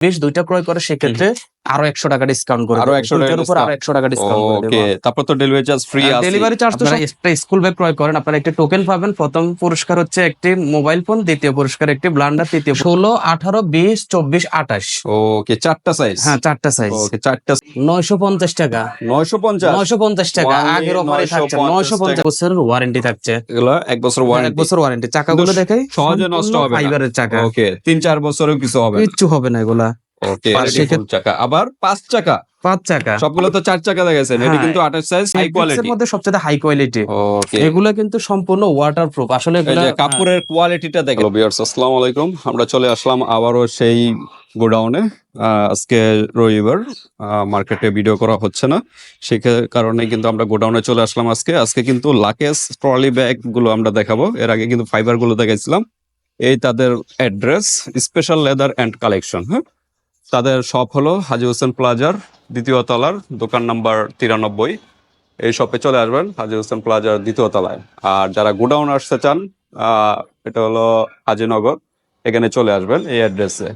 বেশ দুইটা ক্রয় করে সেক্ষেত্রে আরও একশো টাকা ডিসকাউন্ট করে আরও দেব। 100 টাকা দুইটার উপর আরও একশো টাকা ডিসকাউন্ট ওকে তারপর তো ডেলিভারি চার্জ ফ্রি আছে। ডেলিভারি চার্জ তো একটা স্কুল ব্যাগ ক্রয় করেন আপনারা একটা টোকেন পাবেন। প্রথম পুরস্কার হচ্ছে একটি মোবাইল ফোন দ্বিতীয় পুরস্কার একটি ব্লান্ডার তৃতীয় ষোলো আঠারো বিশ চব্বিশ আঠাশ। ওকে চারটা সাইজ হ্যাঁ চারটা সাইজ ওকে চারটা নয়শো পঞ্চাশ টাকা। নয়শো পঞ্চাশ? নয়শো পঞ্চাশ টাকা। আগের অফারে থাকছে। নয়শো পঞ্চাশ বছরের ওয়ারেন্টি থাকছে। এগুলো এক বছর এক বছর ওয়ারেন্টি চাকাগুলো দেখাই সহজে নষ্ট হবে ফাইবারের চাকা। ওকে তিন চার বছরেও কিছু হবে না। কিচ্ছু হবে না এগুলা। ওকে চাকা? আবার পাঁচ চাকা? পাঁচ চাকা। সবগুলো তো চার চাকা দেখাচ্ছেন এটা হ্যাঁ। কিন্তু আঠাশ সাইজ হাই কোয়ালিটি মধ্যে সবচেয়ে হাই কোয়ালিটি এগুলো কিন্তু সম্পূর্ণ ওয়াটার প্রুফ আসলে কাপড়ের কোয়ালিটিটা দেখো ভিউয়ার্স আসসালামু আলাইকুম। আমরা চলে আসলাম আবারও সেই গোডাউনে। আজকে রবিবার মার্কেটে ভিডিও করা হচ্ছে না। সে কারণে কিন্তু আমরা গোডাউনে চলে আসলাম আজকে। আজকে কিন্তু লাকেস ট্রলি ব্যাগগুলো আমরা দেখাবো। এর আগে কিন্তু ফাইবারগুলো দেখাইছিলাম। এই তাদের address special leather and collection হ্যাঁ? তাদের শপ হলো হাজি হোসেন প্লাজার দ্বিতীয় তলার, দোকান নাম্বার তিরানব্বই। এই শপে চলে আসবেন, হাজি হোসেন প্লাজার দ্বিতীয় তলায়। আর যারা গোডাউন আসতে চান এটা হলো হাজিনগর, এখানে চলে আসবেন এই অ্যাড্রেসে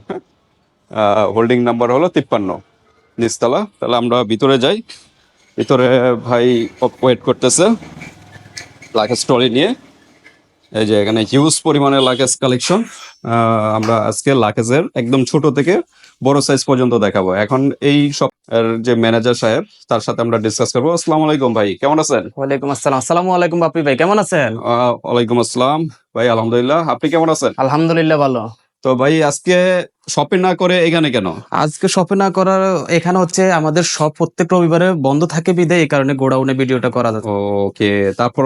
হোল্ডিং নাম্বার হলো তিপ্পান্ন, নিচতলা। তাহলে আমরা ভিতরে যাই। ভিতরে ভাই ওয়েট করতেছে লাকেজ ট্রলি নিয়ে। এই যে এখানে হিউজ পরিমাণে লাকেজ কালেকশন আমরা আজকে লাকেজের একদম ছোট থেকে বড় সাইজ পর্যন্ত দেখাবো। এখন এই সব যে ম্যানেজার সাহেব তার সাথে আমরা ডিসকাস করব। আসসালামু আলাইকুম ভাই কেমন আছেন? ওয়ালাইকুম আসসালাম। আসসালামু আলাইকুম বাপি ভাই কেমন আছেন? ওয়ালাইকুম আসসালাম। ভাই আলহামদুলিল্লাহ আপনি কেমন আছেন? আলহামদুলিল্লাহ ভালো। তো ভাই আজকে শপিং না করে এখানে কেন? আজকে শপে না করার এখানে হচ্ছে আমাদের সব প্রত্যেক রবিবারে বন্ধ থাকে বিদায় এই কারণে গোডাউনে ভিডিওটা করা যাচ্ছে। ওকে তারপর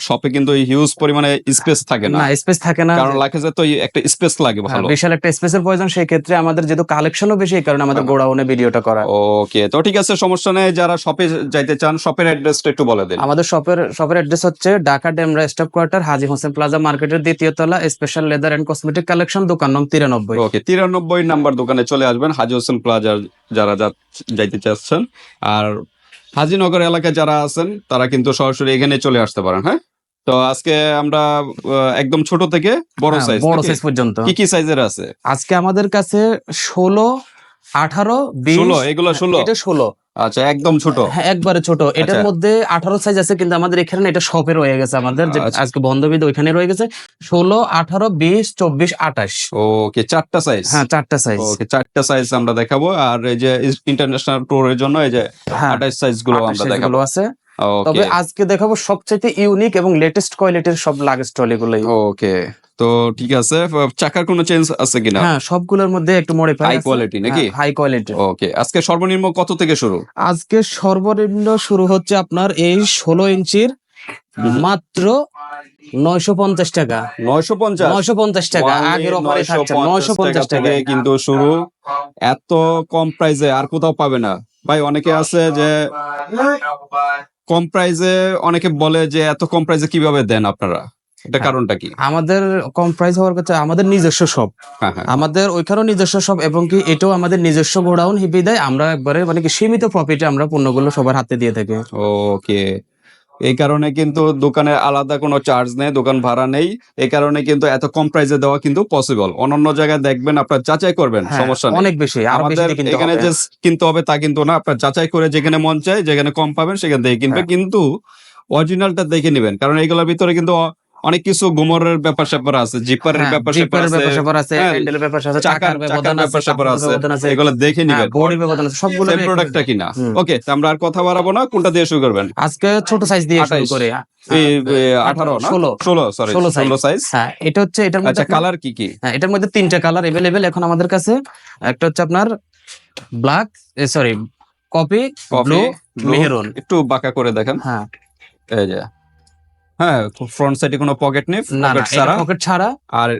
শপে কিন্তু হিউজ পরিমাণে স্পেস থাকে না। না স্পেস থাকে না। কারণ লাকেজে তো একটা স্পেস লাগে হ্যাঁ, ভালো। বিশাল একটা স্পেসের প্রয়োজন সেই ক্ষেত্রে আমাদের যেহেতু কালেকশনও বেশি এই কারণে আমাদের হ্যাঁ। গোডাউনে ভিডিওটা করা। ওকে তো ঠিক আছে সমস্যা নেই যারা শপে যাইতে চান শপের অ্যাড্রেসটা একটু বলে দিন। আমাদের শপের শপের অ্যাড্রেস হচ্ছে Dhaka Demra staff quarter Haji Hossain plaza মার্কেটের দ্বিতীয় তলা special leather and cosmetic collection দোকান নং তিরানব্বই। ওকে তিরানব্বই নাম্বার দোকানে চলে আসবেন হাজি হোসেন প্লাজার যারা যাইতে চাচ্ছেন। আর হাজিনগর এলাকায় যারা আছেন তারা কিন্তু সরাসরি এখানে চলে আসতে পারেন হ্যাঁ? তো আজকে আমরা একদম ছোট থেকে বড় হ্যাঁ, সাইজ বড় সাইজ পর্যন্ত। কি কি সাইজের আছে? আজকে আমাদের কাছে ষোলো আঠারো ষোলো এগুলো ষোলো? এটা ষোলো। আচ্ছা একদম ছোট? হ্যাঁ একবারে ছোট। এটার আচ্ছা। মধ্যে আঠারো সাইজ আছে কিন্তু আমাদের এখানে এটা শপে রয়ে গেছে আমাদের। আচ্ছা। আজকে বন্ধ বিধ ওইখানে রয়ে গেছে। ষোলো আঠারো বিশ চব্বিশ আঠাশ। ওকে চারটা সাইজ হ্যাঁ চারটা সাইজ ওকে চারটা সাইজ আমরা দেখাবো। আর এই যে ইন্টারন্যাশনাল ট্যুরের জন্য এই যে হ্যাঁ আঠাশ সাইজগুলো আমরা দেখাবো। আছে। তবে আজকে দেখাবো সবচাইতে ইউনিক এবং লেটেস্ট কোয়ালিটির সব লাগেজ ট্রলি গুলোই। ওকে। তো ঠিক আছে চাকার কোনো চেঞ্জ আছে কিনা? হ্যাঁ সবগুলোর মধ্যে একটু মডিফাই High কোয়ালিটি নাকি? হাই কোয়ালিটি ওকে আজকে সর্বনিম্ন কত থেকে শুরু? আজকে সর্বনিম্ন শুরু হচ্ছে আপনার এই ষোলো ইঞ্চির মাত্র নয়শো পঞ্চাশ টাকা। নয়শো পঞ্চাশ? নয়শো পঞ্চাশ টাকা আগের অফারে থাকছে নয়শো পঞ্চাশ টাকা কিন্তু শুরু। এত কম প্রাইসে আর কোথাও পাবে না। ভাই অনেকে আছে যে কম প্রাইসে অনেকে বলে যে এত কম প্রাইসে কীভাবে দেন আপনারা? এটা হ্যাঁ। কারণটা কি? আমাদের কম প্রাইস হওয়ার কাছে আমাদের নিজস্ব শপ হ্যাঁ হ্যাঁ। আমাদের ওইখানেও নিজস্ব শপ এবং কি এটাও আমাদের নিজস্ব গোডাউন হিপি দেয়। আমরা একবারে মানে কি সীমিত প্রফিটে আমরা পণ্যগুলো সবার হাতে দিয়ে থাকি। ওকে এই কারণে কিন্তু দোকানে আলাদা কোনো চার্জ নেই দোকান ভাড়া নেই। এই কারণে কিন্তু এত কম প্রাইসে দেওয়া কিন্তু পসিবল অন্যান্য জায়গায় দেখবেন আপনার যাচাই করবেন সমস্যা নেই। অনেক বেশি আমাদের এখানে যে কিনতে হবে তা কিন্তু না আপনার যাচাই করে যেখানে মন চায় যেখানে কম পাবেন সেখান থেকে কিনবে। কিন্তু অরিজিনালটা দেখে নেবেন কারণ এগুলোর ভিতরে কিন্তু অনেক কিছু গোমরের ব্যাপার স্যাপার আছে জিপারের হ্যাঁ, ব্যাপার স্যাপার আছে ব্যাপার আছে হ্যাঁ, হ্যান্ডেলের ব্যাপার আছে চাকার ব্যাপার স্যাপার আছে এগুলো দেখে নিবেন। বডি ব্যবধান আছে সবগুলো প্রোডাক্টটা কিনা। ওকে আমরা আর কথা বাড়াবো না কোনটা দিয়ে শুরু করবেন? আজকে ছোট সাইজ দিয়ে শুরু করে। এই আঠারো ষোলো। ষোলো সরি 16 size। ষোলো সাইজ হ্যাঁ এটা হচ্ছে এটার মধ্যে আচ্ছা কালার কি কি? হ্যাঁ এটার মধ্যে তিনটা কালার এভেলেবেল এখন আমাদের কাছে একটা হচ্ছে আপনার black sorry copy blue maroon. একটু বাঁকা করে দেখেন। হ্যাঁ। এই যে হ্যাঁ ফ্রন্ট সাইডে কোনো পকেট নেই না না পকেট ছাড়া? পকেট ছাড়া। আর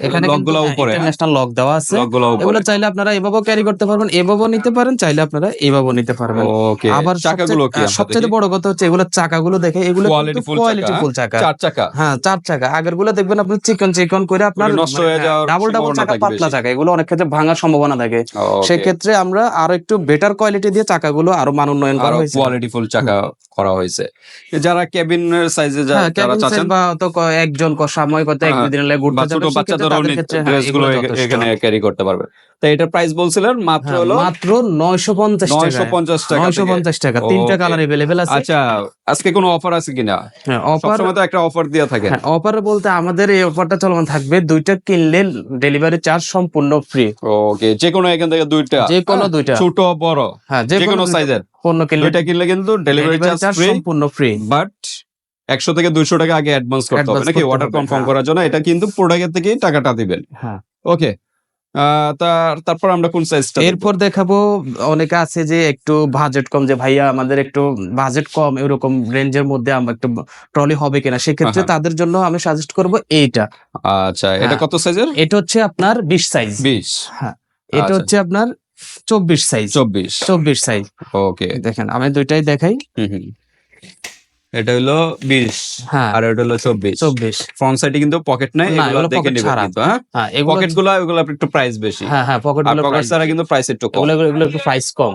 এখানে লকগুলো উপরে। ইন্টারন্যাশনাল লক দেওয়া আছে। এগুলো চাইলে আপনারা এভাবেও ক্যারি করতে পারবেন এভাবেও নিতে পারেন চাইলে আপনারা এভাবেও নিতে পারবেন। আবার চাকাগুলো কি সবচেয়ে- বড় কথা হচ্ছে এগুলো চাকাগুলো দেখে এগুলো কোয়ালিটি ফুল চাকা চার চাকা। হ্যাঁ চার চাকা। আগেরগুলো দেখবেন আপনি চিকন চিকন করে আপনার নষ্ট হয়ে যাওয়ার ডাবল ডাবল চাকা পাতলা চাকা। এগুলো অনেক ক্ষেত্রে ভাঙার সম্ভাবনা থাকে। সেক্ষেত্রে আমরা আরও একটু বেটার কোয়ালিটি দিয়ে চাকাগুলো আরও মান উন্নয়ন করা হয়েছে। কোয়ালিটি ফুল চাকা করা হয়েছে। যারা কেবিনের সাইজে হ্যাঁ যারা চাচ্ছেন বা তো একজন ক- সময় কত এক হ্যাঁ, দুই দিন লাগে ঘুরতে যাবে তাদের ক্ষেত্রে হ্যাঁ। এখানে ক্যারি করতে পারবে। তো এটার প্রাইস বলছিলেন মাত্র হ্যাঁ, হলো মাত্র নয়শো পঞ্চাশ নয়শো টাকা পঞ্চাশ টাকা নয়শো থেকে। পঞ্চাশ টাকা তিনটা কালার এভেলেবেল আছে। আচ্ছা আজকে কোনো অফার আছে কিনা? হ্যাঁ অফার সবসময় তো একটা অফার দিয়ে থাকে। হ্যাঁ অফার বলতে আমাদের এই অফারটা চলমান থাকবে দুইটা কিনলে ডেলিভারি চার্জ সম্পূর্ণ ফ্রি ওকে যে কোনো এখান থেকে দুইটা। যে কোনো হ্যাঁ, দুইটা। ছোট বড়। হ্যাঁ যে কোনো সাইজের পণ্য কিনলে দুইটা কিনলে কিন্তু ডেলিভারি চার্জ সম্পূর্ণ ফ্রি বাট একশো থেকে দুইশো টাকা আগে অ্যাডভান্স করতে হবে। নাকি অর্ডার কনফার্ম হ্যাঁ। করার জন্য? এটা কিন্তু প্রোডাক্টের থেকেই টাকাটা দিবেন। হ্যাঁ। ওকে। তার তারপর আমরা কোন সাইজটা এরপর দেখাবো অনেকে আছে যে একটু বাজেট কম যে ভাইয়া আমাদের একটু বাজেট কম এরকম রেঞ্জের মধ্যে আমরা একটু ট্রলি হবে কিনা? সেক্ষেত্রে তাদের জন্য আমি সাজেস্ট করব এইটা। আচ্ছা এটা হ্যাঁ। কত সাইজের এটা হচ্ছে আপনার বিশ সাইজ বিশ। হ্যাঁ। এটা আচ্ছা। হচ্ছে আপনার চব্বিশ সাইজ চব্বিশ। চব্বিশ সাইজ ওকে। দেখেন আমি দুইটাই দেখাই। এটা হলো বিশ হ্যাঁ। আর এটা হলো চব্বিশ। চব্বিশ। ফ্রন্ট সাইডে কিন্তু পকেট নাই এগুলো দেখে নিবেন কিন্তু হ্যাঁ? হ্যাঁ পকেটগুলো এগুলো একটু প্রাইস বেশি। হ্যাঁ হ্যাঁ পকেটগুলো পকেট ছাড়া কিন্তু প্রাইস একটু কম। এগুলো এগুলো একটু প্রাইস কম।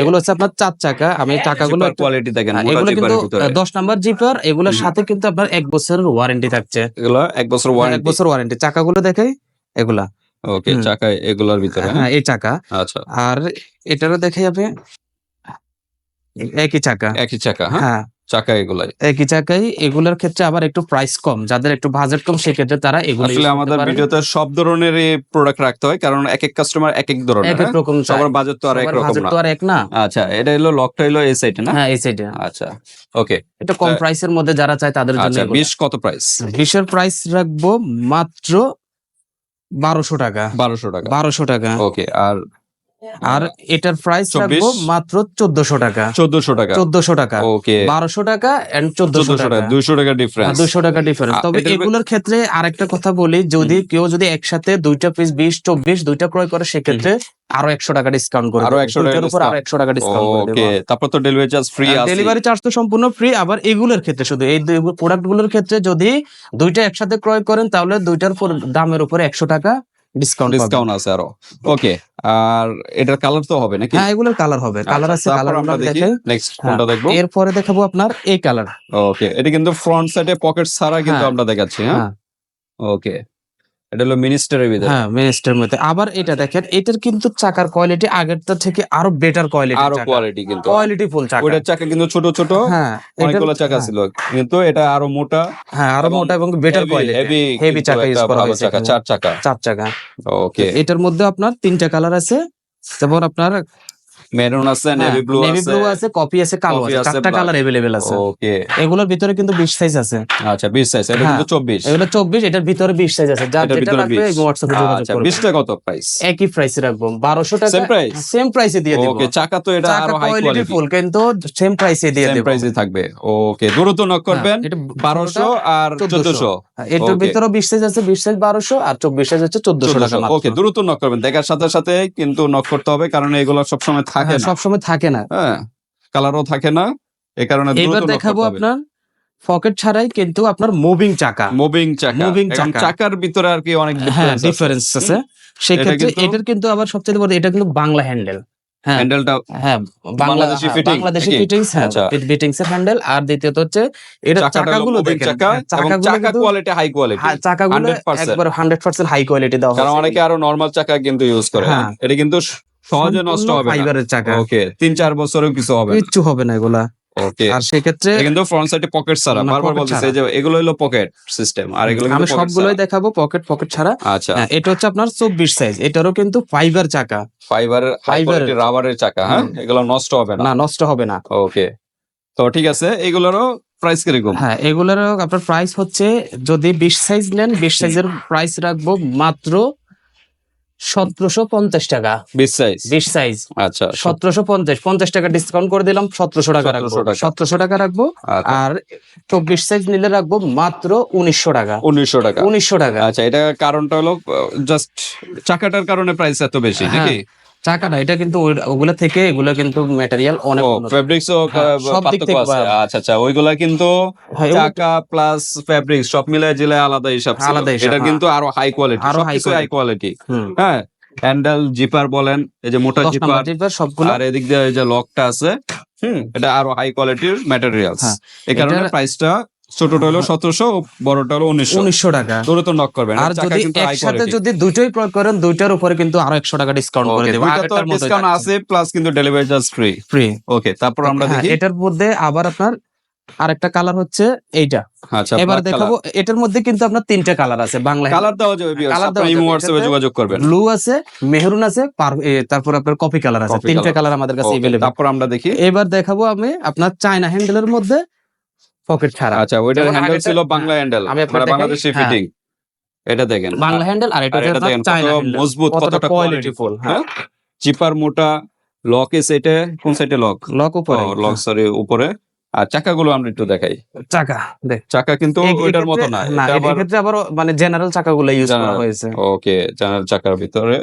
এগুলো হচ্ছে আপনার চার চাকা আমি চাকাগুলো কোয়ালিটি দেখেন হ্যাঁ, এগুলো কিন্তু ভিতরে। দশ নাম্বার জিপার এগুলোর সাথে কিন্তু আপনার এক বছরের ওয়ারেন্টি থাকছে। এগুলো এক বছর এক বছর ওয়ারেন্টি চাকাগুলো দেখাই এগুলা। ওকে চাকা এগুলোর ভিতরে হ্যাঁ? হ্যাঁ এই চাকা। আচ্ছা। আর এটারও দেখাই আপনি একই চাকা। একই চাকা হ্যাঁ? হ্যাঁ। চাকা এগুলাই। একই চাকাই এগুলোর ক্ষেত্রে আবার একটু প্রাইস কম। যাদের একটু বাজেট কম সেক্ষেত্রে তারা এগুলো আসলে আমাদের ভিডিওতে সব ধরনের প্রোডাক্ট রাখতে হয় কারণ এক এক কাস্টমার এক এক ধরনের এক এক হ্যাঁ? রকম সবার বাজেট তো আর এক রকম না। তো আর এক না। আচ্ছা এটা হলো লকটা হলো এই সাইডে না? হ্যাঁ এই সাইডে আচ্ছা ওকে এটা কম প্রাইসের মধ্যে যারা চায় তাদের জন্য আচ্ছা এগুলো। বিশ কত প্রাইস বিশের প্রাইস রাখব মাত্র বারোশো টাকা। বারোশো টাকা। বারোশো টাকা। ওকে আর আর এটার প্রাইস? রাখব মাত্র চোদ্দশো টাকা। চোদ্দশো টাকা। চোদ্দশো টাকা। ওকে বারোশো টাকা এন্ড চোদ্দশো চোদ্দশো টাকা। টাকা দুইশো টাকা ডিফারেন্স দুশো টাকা ডিফারেন্স তবে এগুলোর ক্ষেত্রে আরেকটা কথা বলি যদি কেউ যদি একসাথে দুইটা পিস বিশ চব্বিশ দুইটা ক্রয় করে সেক্ষেত্রে আরও একশো টাকা ডিসকাউন্ট করে আরও দেব। 100 টাকা উপর আরও discount? একশো টাকা ডিসকাউন্ট করে ওকে তারপর তো ডেলিভারি চার্জ ফ্রি আছে ডেলিভারি চার্জ তো সম্পূর্ণ ফ্রি আবার এগুলোর ক্ষেত্রে শুধু এই প্রোডাক্টগুলোর ক্ষেত্রে যদি দুইটা একসাথে ক্রয় করেন তাহলে দুইটার দামের উপরে একশো টাকা ডিসকাউন্ট ডিসকাউন্ট আছে আরও। ওকে আর এটার কালার তো হবে নাকি? হ্যাঁ এগুলোর কালার হবে। কালার আছে আচ্ছা, কালার আমরা দেখি। নেক্সট হ্যাঁ, কোনটা দেখব? এরপরে দেখাবো আপনার এই কালার ওকে এটা কিন্তু ফ্রন্ট সাইডে পকেট ছাড়া কিন্তু হ্যাঁ। আমরা দেখাচ্ছি হ্যাঁ? ওকে এটা হলো মিনিস্টারের ভিতরে। হ্যাঁ মিনিস্টার মধ্যে। আবার এটা দেখেন এটার কিন্তু চাকার কোয়ালিটি আগেরটা থেকে আরও বেটার কোয়ালিটি আরও কোয়ালিটি কিন্তু। কোয়ালিটি ফুল চাকা। ওইটার চাকা কিন্তু ছোট ছোট হ্যাঁ অনেকগুলো চাকা হ্যাঁ, ছিল। কিন্তু এটা আরও মোটা হ্যাঁ আরও মোটা এবং বেটার কোয়ালিটি হেভি চাকা ইউজ করা হয়েছে চাকা চার চাকা। চার চাকা। ওকে এটার মধ্যে আপনার তিনটা কালার আছে। যেমন আপনার মেরুন আছে নেভি ব্লু নেভি আছে ব্লু আছে কপি আছে কালো Coffee আছে আছে, চারটা black। কালার अवेलेबल আছে ওকে এগুলোর ভিতরে কিন্তু 20 সাইজ আছে আচ্ছা 20 সাইজ এটা হ্যাঁ, কিন্তু 24 এগুলো 24 এটার ভিতরে 20 সাইজ আছে যার এটার যেটা ভিতরে লাগবে 20 হোয়াটসঅ্যাপে যোগাযোগ আচ্ছা করবেন 20 টা কত প্রাইস একই প্রাইসে রাখবো 1200 টাকা Same price? সেম প্রাইসে দিয়ে দেব ওকে চাকা তো এটা চাকা আরো হাই কোয়ালিটি কোয়ালিটি ফুল কিন্তু সেম প্রাইসে দিয়ে সেম দেব প্রাইসে থাকবে ওকে দ্রুত নক করবেন হ্যাঁ, এটা 1200 আর 1400 হ্যাঁ, এটার Okay. ভিতরে 20 সাইজ আছে 20 সাইজ 1200 আর 24 সাইজ হচ্ছে 1400 টাকা মাত্র ওকে দ্রুত নক করবেন দেখার সাথে সাথে কিন্তু নক করতে হবে কারণ এগুলো সব সময় থাকে হ্যাঁ, সব সময় থাকে না। হ্যাঁ কালারও থাকে না এই কারণে এবার দেখাবো আপনার পকেট ছাড়াই কিন্তু আপনার মুভিং চাকা। মুভিং চাকা। চাকা। চাকার ভিতরে আর কি অনেক হ্যাঁ ডিফারেন্স ডিফারেন্স আছে। সেক্ষেত্রে এটার কিন্তু আবার সবচেয়ে বড় এটা কিন্তু বাংলা হ্যান্ডেল হ্যাঁ। হ্যান্ডেলটা হ্যাঁ বাংলাদেশি হ্যাঁ, বাংলাদেশি ফিটিংস হ্যাঁ আচ্ছা। ফিটিংস এর হ্যান্ডেল আর দ্বিতীয়ত হচ্ছে এটা চাকাগুলো দেখেন। চাকা হ্যাঁ, চাকাগুলো চাকা কিন্তু কোয়ালিটি হাই কোয়ালিটি হ্যাঁ, চাকাগুলো 100% একবার 100% হাই কোয়ালিটি কারণ অনেকে আরও নরমাল চাকা কিন্তু ইউজ করে। হ্যাঁ। এটা কিন্তু সহজে নষ্ট হবে ফাইবারের চাকা। ওকে তিন চার বছরেও কিছু হবে কিচ্ছু হবে না এগুলা। ওকে আর সেক্ষেত্রে কিন্তু ফ্রন্ট সাইডে পকেট ছাড়া। বারবার বলতেছে যে এগুলো হলো পকেট সিস্টেম আর এগুলো আমি কিন্তু pocket সবগুলোই দেখাবো পকেট পকেট ছাড়া। আচ্ছা। হ্যাঁ, এটা হচ্ছে আপনার চব্বিশ সাইজ এটারও কিন্তু ফাইবার চাকা। ফাইবারের কোয়ালিটি রাবারের চাকা হ্যাঁ? এগুলো নষ্ট হবে না। না নষ্ট হবে না। ওকে তো ঠিক আছে এগুলোরও প্রাইস কীরকম? হ্যাঁ এগুলোর আপনার প্রাইস হচ্ছে যদি বিশ সাইজ নেন বিশ সাইজের প্রাইস রাখব মাত্র সতেরোশো পঞ্চাশ টাকা। বিশ সাইজ বিশ সাইজ আচ্ছা সতেরোশো পঞ্চাশ পঞ্চাশ টাকা ডিসকাউন্ট করে দিলাম সতেরোশো টাকা রাখব। সতেরোশো টাকা। রাখব আচ্ছা, আর চব্বিশ সাইজ নিলে রাখব মাত্র উনিশশো টাকা। উনিশশো টাকা। উনিশশো টাকা। আচ্ছা এটা কারণটা হলো জাস্ট চাকাটার কারণে প্রাইস এত বেশি হ্যাঁ, নাকি চাকাটা এটা কিন্তু ওগুলা থেকে এগুলা কিন্তু ম্যাটেরিয়াল অনেক ফেব্রিক্স ও হ্যাঁ, সব দিক পার্থক্য থেকে আছে। আচ্ছা আচ্ছা ওইগুলা কিন্তু হ্যাঁ, চাকা প্লাস ফেব্রিক্স সব মিলায় জিলায় আলাদা হিসাব। আলাদা এটা হ্যাঁ। কিন্তু আরও হাই কোয়ালিটি আরও হাই কোয়ালিটি হ্যাঁ হ্যান্ডেল জিপার বলেন এই যে মোটা জিপার সবগুলো। আর এদিক দিয়ে এই যে লকটা আছে হুম এটা আরও হাই কোয়ালিটির ম্যাটেরিয়ালস এই কারণে প্রাইসটা ছোটটা হলো সতেরোশো বড়টা হলো উনিশশো। উনিশশো টাকা। দূরে তো নক করবেন আর যদি একসাথে যদি দুটোই প্রয়োগ করেন দুইটার উপরে কিন্তু আরও একশো টাকা ডিসকাউন্ট করে দেবো। ডিসকাউন্ট আছে প্লাস কিন্তু delivery charge free free okay তারপর আমরা দেখি। হ্যাঁ, এটার মধ্যে আবার আপনার আরেকটা কালার হচ্ছে এইটা। আচ্ছা এবার দেখাবো এটার মধ্যে কিন্তু আপনার তিনটা কালার আছে বাংলা কালার দেওয়া যাবে কালার দেওয়া যাবে, হোয়াটসঅ্যাপে যোগাযোগ করবেন। ব্লু আছে মেহরুন আছে পার- তারপর আপনার কপি কালার আছে। তিনটা কালার আমাদের কাছে তারপর আমরা দেখি। এবার দেখাবো আমি আপনার চায়না হ্যান্ডেলের মধ্যে পকেট ছাড়া। আচ্ছা ওইটার হ্যান্ডেল ছিল বাংলা হ্যান্ডেল আমি বাংলাদেশি হ্যাঁ। ফিটিং এটা দেখেন বাংলা হ্যান্ডেল আর এটা এটা দেখেন কত মজবুত কতটা কতটা কোয়ালিটি ফুল হ্যাঁ। চিপার মোটা লক এ সেটে কোন সাইডে লক লক উপরে লক সরি উপরে। আর চাকাগুলো আমরা একটু দেখাই। চাকা দেখ। চাকা কিন্তু ওইটার মতো না এটা আবার ক্ষেত্রে আবার মানে জেনারেল চাকাগুলো ইউজ করা হয়েছে। ওকে জানার চাকার ভিতরে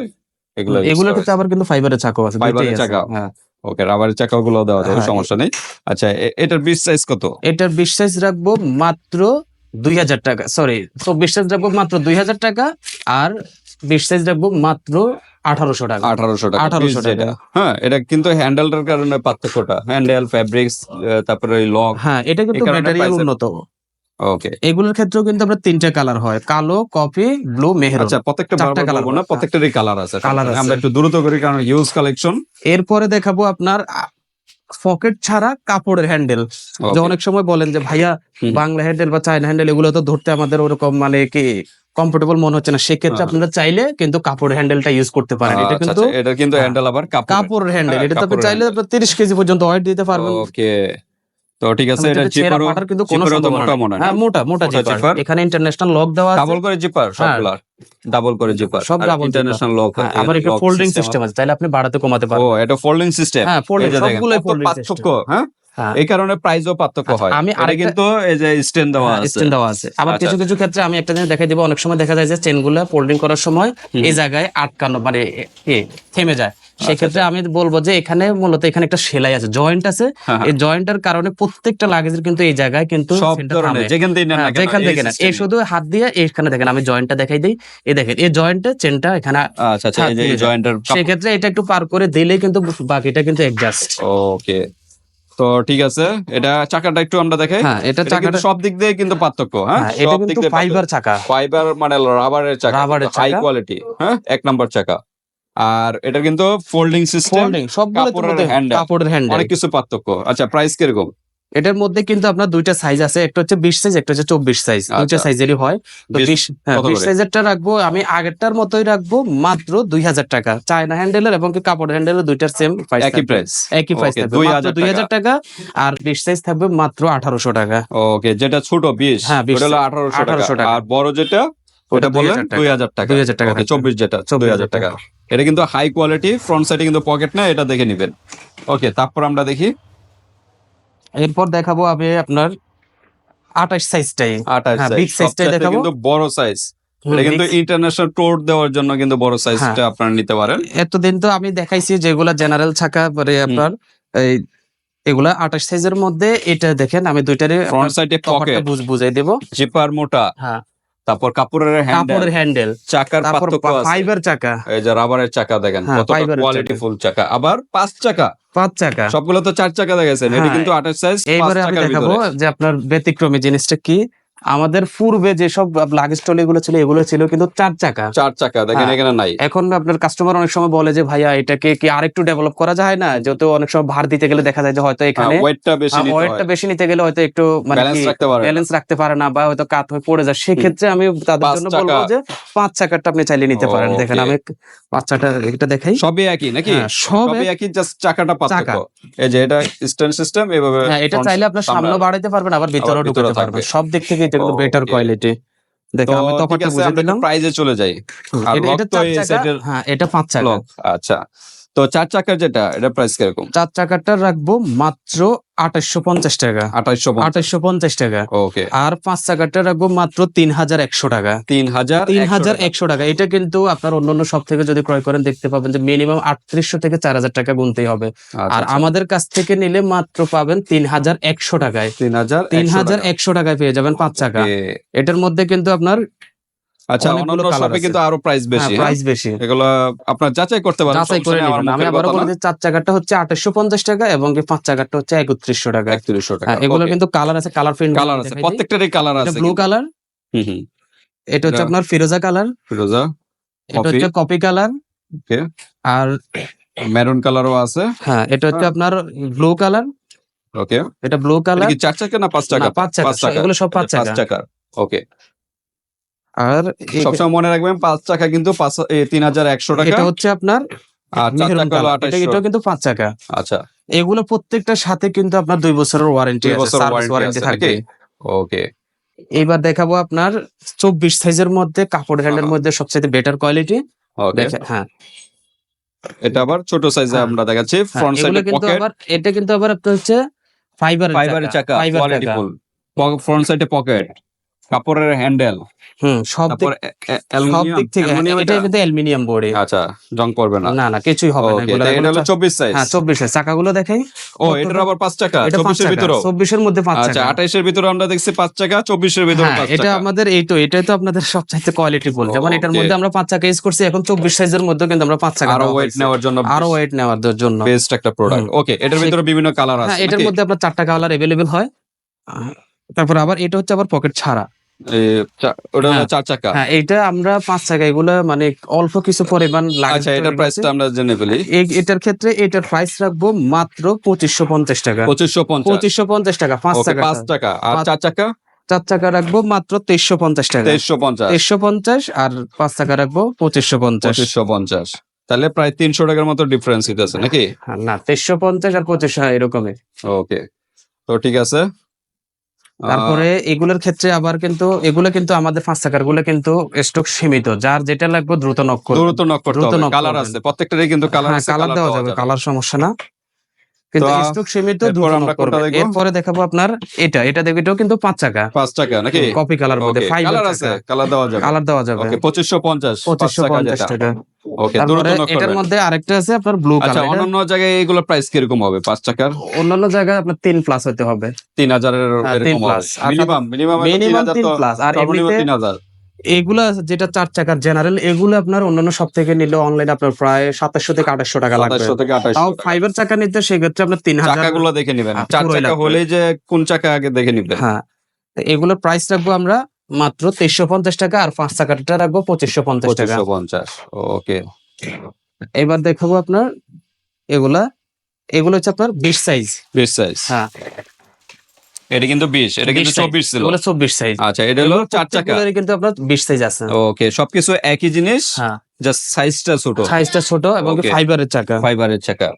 এগুলো এগুলোর ক্ষেত্রে আবার কিন্তু ফাইবারের চাকাও আছে আছে, চাকা। হ্যাঁ। ওকে রাবারের চাকাগুলো দেওয়া যাবে হ্যাঁ। সমস্যা নেই। আচ্ছা এটার বিট সাইজ কত? এটার বিশ্বাস রাখব মাত্র দুই হাজার টাকা সরি তো বিশ্বাস রাখব মাত্র দুই হাজার টাকা আর বিশ্বাস রাখব মাত্র আঠারোশো টাকা। আঠারোশো টাকা 1800 piece টাকা। হ্যাঁ এটা কিন্তু হ্যান্ডেলটার কারণে পার্থক্যটা। হ্যান্ডেল ফ্যাব্রিক্স তারপরে লক হ্যাঁ এটা কিন্তু এর- উন্নত। ওকে এগুলোর ক্ষেত্রেও কিন্তু আমরা তিনটা কালার হয় কালো কফি ব্লু মেহের। আচ্ছা প্রত্যেকটা চারটা বলব না প্রত্যেকটারই কালার আছে। আছে। আমরা একটু দ্রুত করি কারণ হিউজ কালেকশন এরপরে দেখাবো আপনার পকেট ছাড়া কাপড়ের হ্যান্ডেল যে অনেক সময় বলেন যে ভাইয়া বাংলা হ্যান্ডেল বা চায়না হ্যান্ডেল এগুলো তো ধরতে আমাদের ওরকম মানে কি কমফোর্টেবল মনে হচ্ছে না। সেক্ষেত্রে। আপনারা চাইলে কিন্তু কাপড়ের হ্যান্ডেলটা ইউজ করতে পারেন। এটা কিন্তু এটা কিন্তু হ্যাঁ। হ্যান্ডেল আবার কাপড় কাপড়ের হ্যান্ডেল হ্যাঁ, এটা তো আপনি চাইলে আপনার তিরিশ কেজি পর্যন্ত ওয়েট দিতে পারবেন। ওকে তো ঠিক আছে এটা ফাটার কিন্তু কোনো মোটা মনে হ্যাঁ মোটা মোটা জিপার জিপার। এখানে ইন্টারন্যাশনাল লক দেওয়া আছে। ডাবল করে জিপার হ্যাঁ। সবগুলার ডাবল করে জিপার সব ডাবল ইন্টারন্যাশনাল লক হ্যাঁ, আবার একটা ফোল্ডিং সিস্টেম আছে। তাহলে আপনি বাড়াতে কমাতে ও এটা ফোল্ডিং সিস্টেম হ্যাঁ ফোল্ডিং সবগুলোই ফোল্ডিং হ্যাঁ হ্যাঁ? এই কারণে প্রাইসও পার্থক্য আচ্ছা, হয়। আমি আরেকটা- কিন্তু এই যে স্ট্যান্ড দেওয়া আছে। স্ট্যান্ড দেওয়া আছে। আবার আচ্ছা। কিছু কিছু ক্ষেত্রে আমি একটা জিনিস দেখাই দিব। অনেক সময় দেখা যায় যে চেনগুলো ফোল্ডিং করার সময় এই জায়গায় আটকানো মানে থেমে যায়। সেক্ষেত্রে আমি বলব যে এখানে মূলত এখানে একটা সেলাই আছে জয়েন্ট আছে। হ্যাঁ, হ্যাঁ। এই জয়েন্টের কারণে প্রত্যেকটা লাগেজের কিন্তু এই জায়গায় কিন্তু। যেখান থেকে না হ্যাঁ, এই। শুধু হাত দিয়ে এখানে দেখেন আমি জয়েন্টটা দেখাই দিই। এই দেখেন এই জয়েন্টে চেনটা এখানে আচ্ছা আচ্ছা হ্যাঁ, সেক্ষেত্রে এটা একটু পার করে দিলেই কিন্তু বাকিটা কিন্তু অ্যাডজাস্ট ওকে তো ঠিক আছে এটা চাকাটা একটু আমরা দেখাই। হ্যাঁ এটা চাকাটা সব দিক দিয়ে কিন্তু পার্থক্য হ্যাঁ? হ্যাঁ, এটা কিন্তু ফাইবার চাকা। ফাইবার মানে রাবারের চাকা রাবারের হাই কোয়ালিটি হ্যাঁ? এক নাম্বার চাকা। আর এটা কিন্তু ফোল্ডিং সিস্টেম ফোল্ডিং সবগুলো কাপড়ের হ্যান্ডেল কাপড়ের হ্যান্ডেল অনেক কিছু পার্থক্য। আচ্ছা প্রাইস কীরকম? এটার মধ্যে কিন্তু আপনার দুইটা সাইজ আছে একটা হচ্ছে বিশ সাইজ একটা হচ্ছে চব্বিশ সাইজ দুইটা আচ্ছা। সাইজেরই হয়। তো বিশ হ্যাঁ বিশ সাইজেরটা রাখব আমি আগেরটার মতোই রাখব মাত্র দুই হাজার টাকা। চায়না হ্যান্ডেলের এবং কি কাপড় হ্যান্ডেলের দুইটার সেম একই প্রাইস একই প্রাইস থাকবে। মাত্র 2000 দুই হাজার টাকা। আর বিশ সাইজ থাকবে মাত্র আঠারোশো টাকা। ওকে যেটা ছোট বিশ হ্যাঁ, 20 ওটা হলো আঠারোশো টাকা। 1800 টাকা। আর বড় যেটা ওটা বললেন 2000 টাকা। দুই হাজার টাকা। 2000 টাকা ওকে থাকবে। চব্বিশ যেটা দুই হাজার টাকা। এটা কিন্তু হাই কোয়ালিটি ফ্রন্ট সাইডে কিন্তু পকেট না এটা দেখে নিবেন। ওকে তারপর আমরা দেখি। এরপর দেখাবো আমি আপনার আঠাশ সাইজটাই আঠাশ হ্যাঁ, সাইজ টাই দেখাবো। কিন্তু বড় সাইজ এটা কিন্তু ইন্টারন্যাশনাল টোর দেওয়ার জন্য কিন্তু বড় সাইজটা হ্যাঁ। আপনারা নিতে পারেন। এতদিন তো আমি দেখাইছি যেগুলা জেনারেল ছাকা পরে আপনার এই এগুলা আঠাশ সাইজের মধ্যে এটা দেখেন আমি দুইটারে ফ্রন্ট সাইডে পকেট বুঝাই দেবো। জিপার মোটা। হ্যাঁ। তারপর কাপড়ের হ্যান্ডেল কাপড়ের হ্যান্ডেল চাকার পার্থক্য ফাইবার চাকা। এই যে রাবারের চাকা দেখেন হ্যাঁ, এর কোয়ালিটি ফুল চাকা। আবার পাঁচ চাকা। পাঁচ চাকা। সবগুলো তো চার চাকা দেখেছেন এটা হ্যাঁ, কিন্তু আঠাশ সাইজ এইবারে আমি দেখাবো যে আপনার ব্যতিক্রমী জিনিসটা কি। আমাদের পূর্বে যেসব লাগেজ ট্রলি গুলো ছিল এগুলো ছিল কিন্তু চার চাকা। চার চাকা দেখেন হ্যাঁ। এখানে নাই। এখন আপনার কাস্টমার অনেক সময় বলে যে ভাইয়া এটাকে কি আরেকটু ডেভেলপ করা যায় না? যেহেতু অনেক সময় ভার দিতে গেলে দেখা যায় যে হয়তো এখানে ওয়েটটা বেশি নিতে ওয়েটটা বেশি নিতে গেলে হয়তো একটু মানে ব্যালেন্স রাখতে পারে। না। ব্যালেন্স রাখতে পারে না বা হয়তো কাত হয়ে পড়ে যায়। সেক্ষেত্রে আমি তাদের জন্য বলব যে পাঁচ চাকারটা আপনি চাইলে নিতে পারেন। দেখেন আমি পাঁচ চাকাটা এটা দেখাই। সবই একই নাকি? হ্যাঁ, সবই একই জাস্ট চাকাটা পার্থক্য। এই যে এটা স্ট্যান্ড সিস্টেম এভাবে হ্যাঁ এটা চাইলে আপনার সামনে বাড়াইতে পারবেন আবার ভিতরেও ভিতরেও ঢুকাতে পারবেন। সব দিক থেকে এটা একটু বেটার কোয়ালিটি দেখেন আমি তফাৎটা বুঝে দিলাম। প্রাইজে চলে যাই। এটা চার চাকা? হ্যাঁ এটা পাঁচ চাকা। আচ্ছা। তো চার চাকার যেটা এটা প্রাইস কীরকম? চার চাকাটা রাখব মাত্র আঠাশশো পঞ্চাশ টাকা। আঠাইশশো আঠাশশো পঞ্চাশ টাকা। ওকে আর পাঁচ চাকাটা রাখব মাত্র তিন হাজার একশো টাকা। তিন হাজার তিন হাজার একশো টাকা। এটা কিন্তু আপনার অন্যান্য সব থেকে যদি ক্রয় করেন দেখতে পাবেন যে মিনিমাম আটত্রিশশো থেকে চার হাজার টাকা গুনতেই হবে। আচ্ছা, আর আচ্ছা। আমাদের কাছ থেকে নিলে মাত্র পাবেন তিন হাজার একশো টাকায়। তিন হাজার তিন হাজার একশো টাকায় পেয়ে যাবেন পাঁচ চাকা। এটার মধ্যে কিন্তু আপনার আচ্ছা অন্যান্য শপে কিন্তু আরও প্রাইস বেশি হ্যাঁ? প্রাইস বেশি। এগুলো আপনার যাচাই করতে পারেন যাচাই করে সমস্যা আমি মুখের বলে না। চার চাকাটা হচ্ছে আঠাশশো পঞ্চাশ টাকা এবং পাঁচ চাকাটা হচ্ছে একত্রিশশো টাকা। 3100 টাকা হ্যাঁ এগুলো কিন্তু কালার আছে কালার প্রিন্ট কালার আছে প্রত্যেকটারই কালার আছে ব্লু কালার হুম হুম। এটা হচ্ছে আপনার ফিরোজা কালার ফিরোজা এটা হচ্ছে কপি কালার. আর মেরুন কালারও আছে। হ্যাঁ এটা হচ্ছে হ্যাঁ। আপনার ব্লু কালার ওকে এটা ব্লু কালার কি চার চাকা না পাঁচ চাকা? পাঁচ চাকা এগুলো সব পাঁচ পাঁচ চাকা। চাকা ওকে আর সবসময় মনে রাখবেন পাঁচ চাকা কিন্তু পাঁচ তিন হাজার একশো টাকা। এটা হচ্ছে আপনার এটাও কিন্তু পাঁচ চাকা। আচ্ছা। এগুলো প্রত্যেকটার সাথে কিন্তু আপনার দুই বছরের ওয়ারেন্টি ওয়ারেন্টি থাকবে। ওকে এবার দেখাবো আপনার চব্বিশ সাইজের মধ্যে কাপড় হ্যান্ডের। মধ্যে সবচেয়ে বেটার কোয়ালিটি হ্যাঁ। এটা আবার ছোট সাইজে হ্যাঁ। আমরা দেখাচ্ছি ফ্রন্ট সাইডে কিন্তু পকেট আবার এটা কিন্তু আবার আপনার হচ্ছে ফাইবার ফাইবারের চাকা ফাইবার কোয়ালিটি ফুল ফ্রন্ট সাইডে পকেট কাপড়ের হ্যান্ডেল। হুম সব দিক সব দিক থেকে এটা কিন্তু অ্যালুমিনিয়াম বডি আচ্ছা জং না। না না কিছুই হবে না ওকে এগুলো এটা হলো চব্বিশ সাইজ হ্যাঁ চব্বিশ চাকাগুলো দেখাই। ও এটার আবার পাঁচ চাকা? চব্বিশের মধ্যে আচ্ছা চাকা। ভিতরে আমরা দেখছি চাকা ভিতরে হ্যাঁ এটা আমাদের এই তো এটাই তো আপনাদের সবচাইতে কোয়ালিটি বল। যেমন এটার মধ্যে আমরা পাঁচ চাকা ইউজ করছি এখন চব্বিশ সাইজের মধ্যে কিন্তু আমরা পাঁচ চাকা আরও ওয়েট নেওয়ার জন্য আরও ওয়েট নেওয়ার জন্য। বেস্ট একটা প্রোডাক্ট ওকে এটার ভিতরে বিভিন্ন কালার হ্যাঁ আছে এটার মধ্যে আপনার চারটা কালার এভেলেবেল হয়। তারপর আবার এটা হচ্ছে আবার পকেট ছাড়া। ওটা হ্যাঁ। চার চাকা। হ্যাঁ এইটা আমরা পাঁচ চাকা এগুলো মানে অল্প কিছু পরিমাণ আচ্ছা এটার প্রাইসটা আমরা জেনে ফেলি। এটার ক্ষেত্রে এটার প্রাইস রাখব মাত্র পঁচিশশো পঞ্চাশ টাকা। পঁচিশশো পঞ্চাশ। পঁচিশশো পঞ্চাশ টাকা পাঁচ চাকা পাঁচ টাকা আর চার চাকা? চার চাকা রাখব মাত্র তেইশশো পঞ্চাশ টাকা। তেইশশো পঞ্চাশ। তেইশশো পঞ্চাশ আর পাঁচ চাকা রাখব পঁচিশশো পঞ্চাশ। পঁচিশশো পঞ্চাশ। তাহলে প্রায় তিনশো টাকার মতো ডিফারেন্স আছে নাকি? হ্যাঁ, না তেইশশো পঞ্চাশ আর পঁচিশশো এরকমই। ওকে। তো ঠিক আছে। তারপরে এগুলোর ক্ষেত্রে আবার কিন্তু এগুলো কিন্তু আমাদের পাঁচ টাকারগুলো কিন্তু স্টক সীমিত। যার যেটা লাগবে দ্রুত নক দ্রুত নক দ্রুত নক কালার। আছে। প্রত্যেকটারই কিন্তু কালার হ্যাঁ আছে কালার দেওয়া যাবে কালার সমস্যা না। কিন্তু স্টক সীমিত আমরা করবে। এরপরে দেখাবো আপনার এটা এটা দেখো এটাও কিন্তু পাঁচ চাকা পাঁচ টাকা নাকি? কপি কালার মধ্যে ফাইভ কালার আছে কালার দেওয়া যাবে। কালার দেওয়া যাবে। ওকে পঁচিশশো পঞ্চাশ পাঁচ পঁচিশশো টাকা। ওকে এটার মধ্যে আরেকটা আছে আপনার ব্লু আচ্ছা কালার অন্যান্য জায়গায় এগুলো প্রাইস কীরকম হবে? পাঁচ টাকার? অন্যান্য জায়গায় আপনার তিন প্লাস হতে হবে। তিন হাজারের হ্যাঁ, এরকম মিনিমাম মিনিমাম মিনিমাম হাজার তিন প্লাস আর এমনিতে তিন হাজার। এগুলা যেটা চার চাকার জেনারেল এগুলো আপনার অন্যান্য সব থেকে নিলে অনলাইন আপনার প্রায় সাতাশশো থেকে আঠাশশো টাকা লাগবে। থেকে তাও ফাইবার চাকা নিতে সেক্ষেত্রে আপনার তিন হাজার চাকাগুলো দেখে নিবেন। হ্যাঁ, চার চাকা। হলেই যে কোন চাকা আগে দেখে নিবেন। হ্যাঁ এগুলোর প্রাইস রাখব আমরা মাত্র তেইশশো পঞ্চাশ টাকা আর পাঁচ চাকাটা রাখব পঁচিশশো পঞ্চাশ টাকা। পঞ্চাশ ওকে। এবার দেখাবো আপনার এগুলা এগুলো হচ্ছে আপনার বিশ সাইজ বিশ সাইজ হ্যাঁ এটা কিন্তু বিশ এটা কিন্তু 20 চব্বিশ ছিল। এগুলো চব্বিশ সাইজ আচ্ছা এটা হলো চার চাকা। কিন্তু আপনার বিশ সাইজ আছে। ওকে সবকিছু একই জিনিস হ্যাঁ। জাস্ট সাইজটা ছোট। সাইজটা ছোট এবং ফাইবারের চাকা। ফাইবারের চাকা।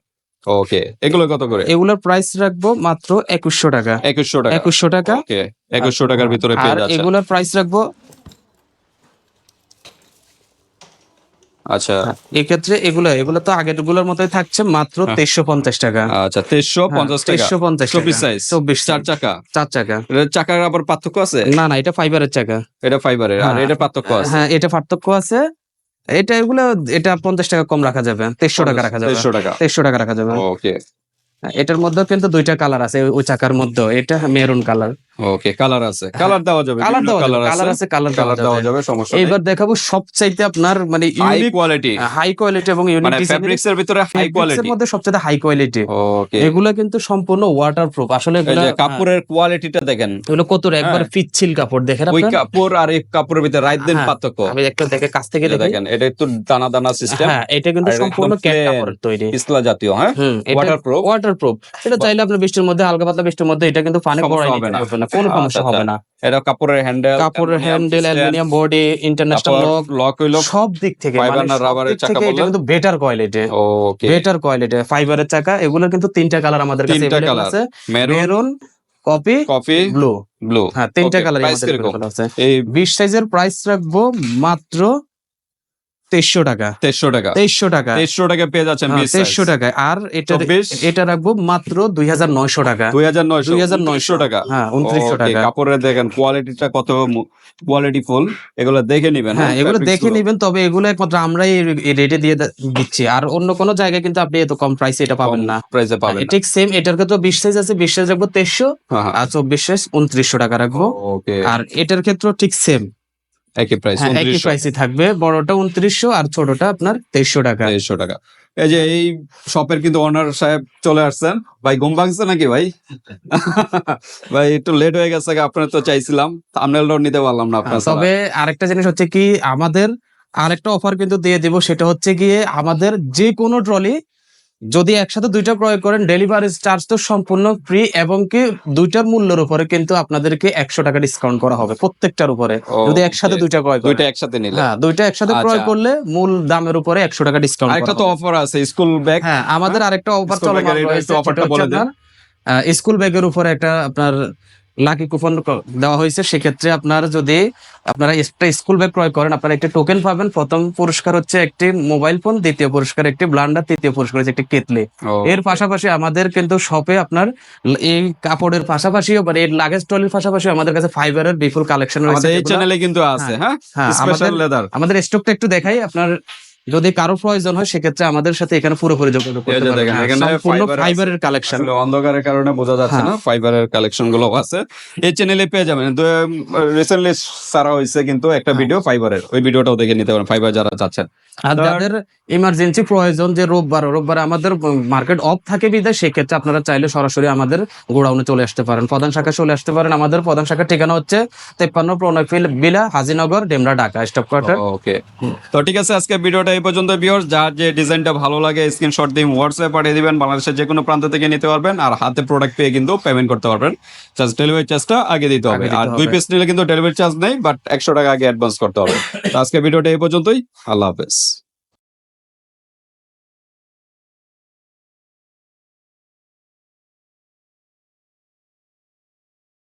ওকে এগুলো কত করে? এগুলোর প্রাইস রাখব মাত্র একুশশো টাকা। একুশশো টাকা। একুশশো টাকা। ওকে একুশশো টাকার ভিতরে পেয়ে যাচ্ছে এগুলোর প্রাইস রাখব আচ্ছা। এক্ষেত্রে এগুলো এগুলো তো আগেরগুলোর মতোই থাকছে মাত্র হ্যাঁ। তেইশশো পঞ্চাশ টাকা। আচ্ছা তেইশশো পঞ্চাশ টাকা। তেইশশো পঞ্চাশ চব্বিশ সাইজ চব্বিশ চার চাকা। চার চাকা। চাকার আবার পার্থক্য আছে? না না এটা ফাইবারের চাকা। এটা ফাইবারের আর হ্যাঁ। এটা পার্থক্য আছে? হ্যাঁ এটা পার্থক্য আছে। এটা এগুলো এটা পঞ্চাশ টাকা কম রাখা যাবে। তেইশশো টাকা রাখা যাবে। তেইশশো টাকা। তেইশশো টাকা রাখা যাবে। ওকে। এটার মধ্যেও কিন্তু দুইটা কালার আছে ওই চাকার মধ্যে এটা মেরুন কালার। ওকে কালার আছে। কালার দেওয়া যাবে কালার দেওয়া যাবে কালার আছে। কালার কালার দেওয়া যাবে। সমস্যা এইবার দেখাবো সবচাইতে আপনার মানে ইউনিক কোয়ালিটি হাই কোয়ালিটি এবং ইউনিক মানে ফেব্রিক্স এর ভিতরে হাই কোয়ালিটি মধ্যে সবচেয়ে হাই কোয়ালিটি ওকে এগুলো কিন্তু সম্পূর্ণ ওয়াটার প্রুফ আসলে এই যে কাপড়ের কোয়ালিটিটা দেখেন। এগুলো কত একবার হ্যাঁ। পিচ্ছিল কাপড় দেখেন ওই কাপড় আর এই কাপড়ের ভিতরে দিন হ্যাঁ, পার্থক্য। আমি একটা দেখে কাছ থেকে দেখেন এটা একটু দানা দানা সিস্টেম হ্যাঁ এটা কিন্তু সম্পূর্ণ ক্যাট। কাপড়ের তৈরি। পিছলা জাতীয় হ্যাঁ? এটা ওয়াটারপ্রুফ এটা চাইলে আপনার বৃষ্টির মধ্যে হালকা পাতলা বৃষ্টির মধ্যে এটা কিন্তু পানি পড়াই হবে না। পারবে না কোনো আচ্ছা, সমস্যা হবে আচ্ছা। না এটা কাপড়ের হ্যান্ডেল কাপড়ের handle aluminium body international lock lock wheel সব দিক থেকে Fiber মানে চাকা বললেন? কিন্তু better quality okay better quality ফাইবারের চাকা এগুলো কিন্তু তিনটা কালার আমাদের কাছে colour। আছে maroon maroon coffee blue blue হ্যাঁ তিনটা কালার price কীরকম? আছে এই বিশ সাইজের প্রাইস রাখব মাত্র তেইশশো টাকা। তেইশশো টাকা। তেইশশো টাকা। তেইশশো টাকা পেয়ে যাচ্ছেন হ্যাঁ, তেইশশো টাকায়। আর এটা 24 এটা রাখব মাত্র দুই হাজার নয়শো টাকা। দুই হাজার নয়শো। 2900 টাকা। হ্যাঁ উনত্রিশশো টাকা। কাপড়ের দেখেন কোয়ালিটিটা কত কোয়ালিটি ফুল এগুলো দেখে নিবেন হ্যাঁ এগুলো দেখে। নিবেন তবে এগুলো একমাত্র আমরাই রেটে দিয়ে দিচ্ছি। আর অন্য কোনো জায়গায় কিন্তু আপনি এত কম প্রাইসে এটা পাবেন না। প্রাইসে পাবেন ঠিক সেম এটার ক্ষেত্রে বিশ সাইজ আছে বিশ সাইজ রাখব তেইশশো হ্যাঁ আর চব্বিশ সাইজ উনত্রিশশো টাকা রাখব। আর এটার ক্ষেত্রে ঠিক সেম একই প্রাইস হ্যাঁ একই প্রাইসই থাকবে। বড়টা উনত্রিশশো আর ছোটটা আপনার তেইশশো টাকা। তেইশশো টাকা। এই যে এই শপের কিন্তু ওনার সাহেব চলে আসছেন। ভাই ঘুম ভাঙছে নাকি ভাই? ভাই একটু লেট হয়ে গেছে আপনার তো চাইছিলাম। থামনেলটাও নিতে পারলাম না আপনার ছাড়া। তবে আরেকটা জিনিস হচ্ছে কি আমাদের আরেকটা অফার কিন্তু দিয়ে দিব সেটা হচ্ছে গিয়ে আমাদের যে কোনো ট্রলি যদি একসাথে দুইটা ক্রয় করেন ডেলিভারি চার্জ তো সম্পূর্ণ ফ্রি এবং কি দুইটার মূল্যের উপরে কিন্তু আপনাদেরকে একশো টাকা ডিসকাউন্ট করা হবে প্রত্যেকটার উপরে। যদি একসাথে দুইটা ক্রয় দুইটা একসাথে নিলে। হ্যাঁ দুইটা একসাথে ক্রয় আচ্ছা। করলে মূল দামের উপরে একশো টাকা ডিসকাউন্ট আরেকটা তো অফার আছে স্কুল ব্যাগ হ্যাঁ আমাদের আরেকটা অফার চলমান রয়েছে একটু offer টা সেটা হচ্ছে বলে দেন। স্কুল ব্যাগের উপরে একটা আপনার লাকি কুপন দেওয়া হয়েছে সেক্ষেত্রে আপনার যদি আপনারা একটা স্কুল ব্যাগ ক্রয় করেন আপনারা একটা টোকেন পাবেন। প্রথম পুরস্কার হচ্ছে একটি মোবাইল ফোন দ্বিতীয় পুরস্কার একটি ব্লান্ডার তৃতীয় পুরস্কার হচ্ছে একটি কেতলি। এর পাশাপাশি আমাদের কিন্তু শপে আপনার এই কাপড়ের পাশাপাশিও মানে এই লাগেজ ট্রলির পাশাপাশি আমাদের কাছে ফাইবারের বিপুল কালেকশন রয়েছে এই চ্যানেলে কিন্তু আছে হ্যাঁ? হ্যাঁ, আমাদের স্টকটা একটু দেখাই আপনার যদি কারও প্রয়োজন হয় সেক্ষেত্রে আমাদের সাথে এখানে পুরোপুরি যোগাযোগ করতে পারবেন হ্যাঁ, সম্পূর্ণ ফাইবারের কালেকশন অন্ধকারের কারণে বোঝা যাচ্ছে হ্যাঁ। না ফাইবারের কালেকশনগুলো আছে। এই চ্যানেলে পেয়ে যাবেন। রিসেন্টলি সারা হয়েছে কিন্তু একটা হ্যাঁ। ভিডিও ফাইবারের ওই ভিডিওটাও দেখে নিতে পারেন ফাইবার যারা চাচ্ছেন আর যাদের ইমার্জেন্সি প্রয়োজন যে রোববার রোববার আমাদের মার্কেট অফ থাকে বিদায় সেক্ষেত্রে আপনারা চাইলে সরাসরি আমাদের গোডাউনে চলে আসতে পারেন। প্রধান শাখা চলে আসতে পারেন। আমাদের প্রধান শাখার ঠিকানা হচ্ছে তেপ্পান্ন প্রণয়ফিল বিলা Hajinagar Demra Dhaka stop quarter. Okay. তো ঠিক আছে আজকে ভিডিওটা এই পর্যন্ত ভিউয়ার্স যার যে ডিজাইনটা ভালো লাগে স্ক্রিনশট দিয়ে হোয়াটসঅ্যাপ পাঠিয়ে দিবেন বাংলাদেশের যে কোনো প্রান্ত থেকে নিতে পারবেন আর হাতে প্রোডাক্ট পেয়ে কিন্তু পেমেন্ট করতে পারবেন। জাস্ট ডেলিভারি চার্জটা আগে দিতে হবে। আর দুই পিস নিলে কিন্তু ডেলিভারি চার্জ নেই বাট একশো টাকা আগে অ্যাডভান্স করতে হবে। আজকে ভিডিওটা এই পর্যন্তই। আল্লাহ হাফেজ।